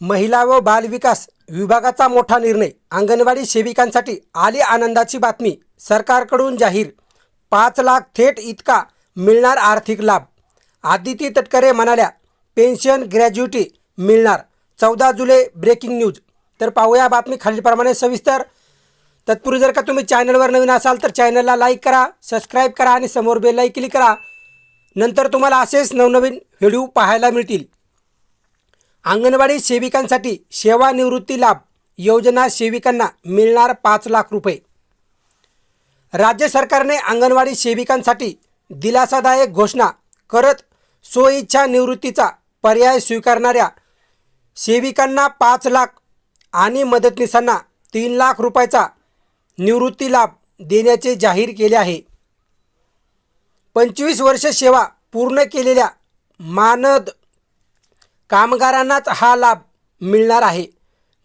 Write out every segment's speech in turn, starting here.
महिला व बालविकास विभागाचा मोठा निर्णय. अंगणवाडी सेविकांसाठी आली आनंदाची बातमी. सरकारकडून जाहीर. पाच लाख थेट इतका मिळणार आर्थिक लाभ. आदिती तटकरे म्हणाल्या पेन्शन ग्रॅज्युटी मिळणार. चौदा जुलै ब्रेकिंग न्यूज. तर पाहूया बातमी खालीलप्रमाणे सविस्तर. तत्पूर्वी जर का तुम्ही चॅनलवर नवीन असाल तर चॅनलला लाईक करा सबस्क्राईब करा आणि समोर बेल क्लिक करा. नंतर तुम्हाला असेच नवनवीन व्हिडिओ पाहायला मिळतील. अंगणवाडी सेविकांसाठी सेवानिवृत्ती लाभ योजना सेविकांना मिळणार पाच लाख रुपये. राज्य सरकारने अंगणवाडी सेविकांसाठी दिलासादायक घोषणा करत स्वइच्छा निवृत्तीचा पर्याय स्वीकारणाऱ्या सेविकांना पाच लाख आणि मदतनीसांना तीन लाख रुपयाचा निवृत्ती लाभ देण्याचे जाहीर केले आहे. पंचवीस वर्ष सेवा पूर्ण केलेल्या मानद कामगारांनाच हा लाभ मिळणार आहे.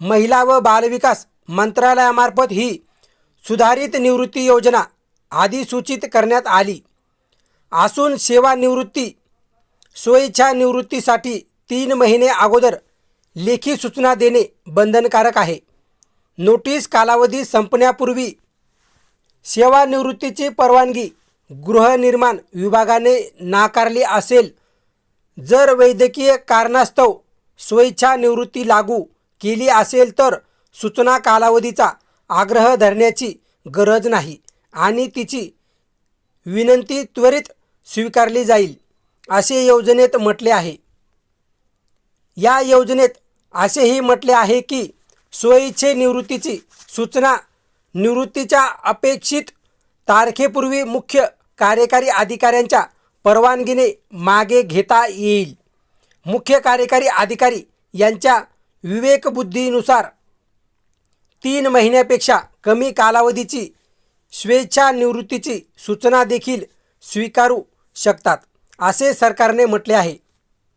महिला व बालविकास मंत्रालयामार्फत ही सुधारित निवृत्ती योजना अधिसूचित करण्यात आली. असून सेवानिवृत्ती स्वेच्छा निवृत्तीसाठी तीन महिने अगोदर लेखी सूचना देणे बंधनकारक आहे. नोटीस कालावधी संपण्यापूर्वी सेवानिवृत्तीची परवानगी गृहनिर्माण विभागाने नाकारली असेल. जर वैद्यकीय कारणास्तव स्वइच्छा निवृत्ती लागू केली असेल तर सूचना कालावधीचा आग्रह धरण्याची गरज नाही आणि तिची विनंती त्वरित स्वीकारली जाईल असे योजनेत म्हटले आहे. या योजनेत असेही म्हटले आहे की स्वइच्छे निवृत्तीची सूचना निवृत्तीच्या अपेक्षित तारखेपूर्वी मुख्य कार्यकारी अधिकाऱ्यांच्या परवानगीने मागे घेता येईल. मुख्य कार्यकारी अधिकारी यांच्या विवेकबुद्धीनुसार तीन महिन्यापेक्षा कमी कालावधीची स्वेच्छानिवृत्तीची सूचना देखील स्वीकारू शकतात असे सरकारने म्हटले आहे.